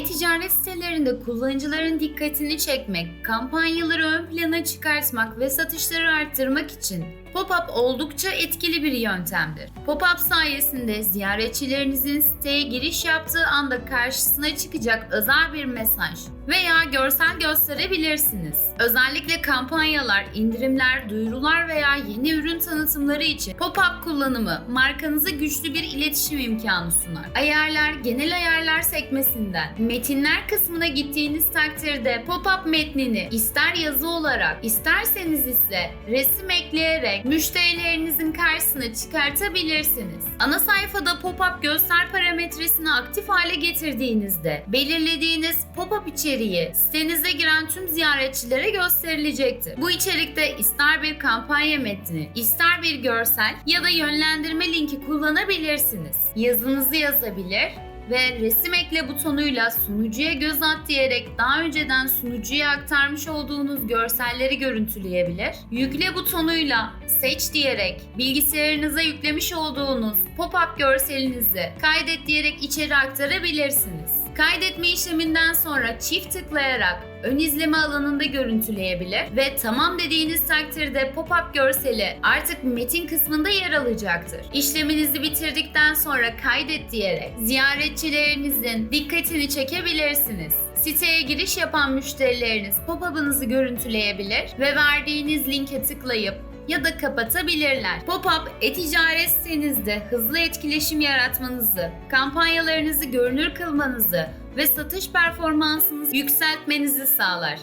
e-ticaret sitelerinde kullanıcıların dikkatini çekmek, kampanyaları ön plana çıkartmak ve satışları arttırmak için. Pop-up oldukça etkili bir yöntemdir. Pop-up sayesinde ziyaretçilerinizin siteye giriş yaptığı anda karşısına çıkacak özel bir mesaj veya görsel gösterebilirsiniz. Özellikle kampanyalar, indirimler, duyurular veya yeni ürün tanıtımları için pop-up kullanımı markanıza güçlü bir iletişim imkanı sunar. Ayarlar, genel ayarlar sekmesinden metinler kısmına gittiğiniz takdirde pop-up metnini ister yazı olarak, isterseniz ise resim ekleyerek müşterilerinizin karşısına çıkartabilirsiniz. Ana sayfada pop-up göster parametresini aktif hale getirdiğinizde belirlediğiniz pop-up içeriği sitenize giren tüm ziyaretçilere gösterilecektir. Bu içerikte ister bir kampanya metni, ister bir görsel ya da yönlendirme linki kullanabilirsiniz. Yazınızı yazabilir, ve resim ekle butonuyla sunucuya göz at diyerek daha önceden sunucuya aktarmış olduğunuz görselleri görüntüleyebilir. Yükle butonuyla seç diyerek bilgisayarınıza yüklemiş olduğunuz pop-up görselinizi kaydet diyerek içeri aktarabilirsiniz. Kaydetme işleminden sonra çift tıklayarak ön izleme alanında görüntüleyebilir ve tamam dediğiniz takdirde pop-up görseli artık metin kısmında yer alacaktır. İşleminizi bitirdikten sonra kaydet diyerek ziyaretçilerinizin dikkatini çekebilirsiniz. Siteye giriş yapan müşterileriniz pop-up'ınızı görüntüleyebilir ve verdiğiniz linke tıklayıp ya da kapatabilirler. Pop-up e-ticaret sitenizde hızlı etkileşim yaratmanızı, kampanyalarınızı görünür kılmanızı ve satış performansınızı yükseltmenizi sağlar.